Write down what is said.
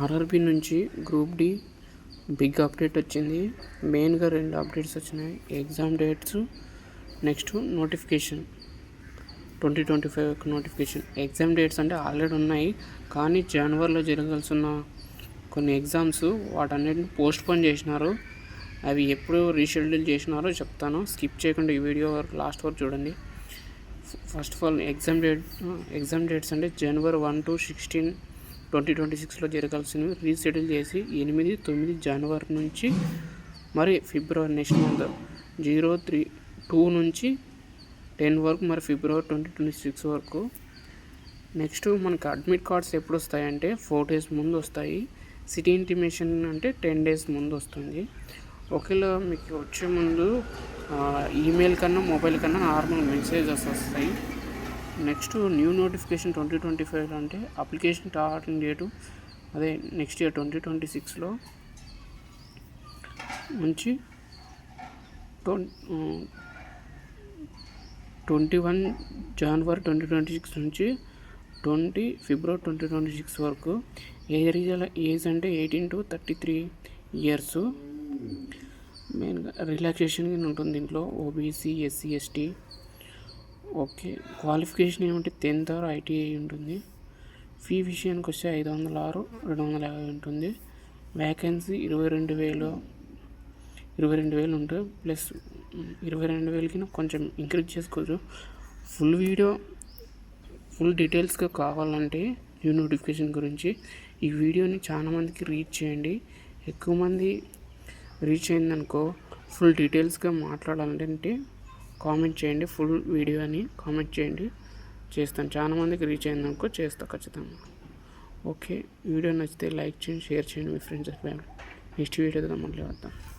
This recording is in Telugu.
ఆర్ఆర్బి నుంచి గ్రూప్ డి బిగ్ అప్డేట్ వచ్చింది. మెయిన్గా రెండు అప్డేట్స్ వచ్చినాయి. Exam dates next notification twenty twenty five యొక్క నోటిఫికేషన్ ఎగ్జామ్ డేట్స్ అంటే ఆల్రెడీ ఉన్నాయి. కానీ జనవరిలో జరగాల్సిన కొన్ని ఎగ్జామ్స్ వాటన్నిటిని పోస్ట్పోన్ చేసినారు. అవి ఎప్పుడు రీషెడ్యూల్ చేసినారో చెప్తాను. స్కిప్ చేయకుండా ఈ వీడియో వరకు లాస్ట్ వరకు చూడండి. First of all exam date exam dates అంటే జనవరి one to sixteen twenty twenty సిక్స్లో జరగాల్సినవి రీషెడ్యూల్ చేసి ఎనిమిది తొమ్మిది జనవరి నుంచి మరి ఫిబ్రవరి next month zero three two నుంచి టెన్ వరకు మరి ఫిబ్రవరి ట్వంటీ ట్వంటీ సిక్స్ వరకు. నెక్స్ట్ మనకి అడ్మిట్ కార్డ్స్ ఎప్పుడు వస్తాయంటే ఫోర్ డేస్ ముందు వస్తాయి సిటీ ఇంటిమేషన్ అంటే టెన్ డేస్ ముందు వస్తుంది ఒకవేళ మీకు వచ్చే ముందు ఈమెయిల్ కన్నా మొబైల్ కన్నా నార్మల్ మెసేజెస్ వస్తాయి. Next new notification twenty twenty five అంటే అప్లికేషన్ స్టార్టింగ్ డేటు అదే నెక్స్ట్ ఇయర్ ట్వంటీ ట్వంటీ సిక్స్లో నుంచి ట్వంటీ వన్ జనవరి ట్వంటీ ట్వంటీ సిక్స్ నుంచి ట్వంటీ ఫిబ్రవరి ట్వంటీ ట్వంటీ సిక్స్ వరకు ఏరియా ఏజ్ అంటే eighteen to thirty three years. మెయిన్గా రిలాక్సేషన్ ఉంటుంది దీంట్లో. OBC SC ST okay. Qualification ఏమంటే టెన్త్ ఆర్ ఐటీఐ ఉంటుంది. ఫీ విషయానికి వస్తే ఐదు వందల ఆరు రెండు వందల యాభై ఉంటుంది. వ్యాకెన్సీ ఇరవై రెండు వేలు ఇరవై రెండు వేలు ఉంటుంది ప్లస్ ఇరవై రెండు వేలకి కొంచెం ఇంక్రీజ్ చేసుకోవచ్చు. ఫుల్ వీడియో ఫుల్ డీటెయిల్స్గా కావాలంటే న్యూ నోటిఫికేషన్ గురించి ఈ వీడియోని చాలా మందికి రీచ్ చేయండి. ఎక్కువ మంది రీచ్ అయిందనుకో ఫుల్ డీటెయిల్స్గా మాట్లాడాలంటే కామెంట్ చేయండి ఫుల్ వీడియో అని కామెంట్ చేయండి. చేస్తాను. చాలా మందికి రీచ్ అయిందనుకో చేస్తా ఖచ్చితంగా. ఓకే వీడియో నచ్చితే లైక్ చేయండి షేర్ చేయండి మీ ఫ్రెండ్స్ ఫ్యామిలీ నెక్స్ట్ వీడియోతో మళ్ళీ వద్దాం.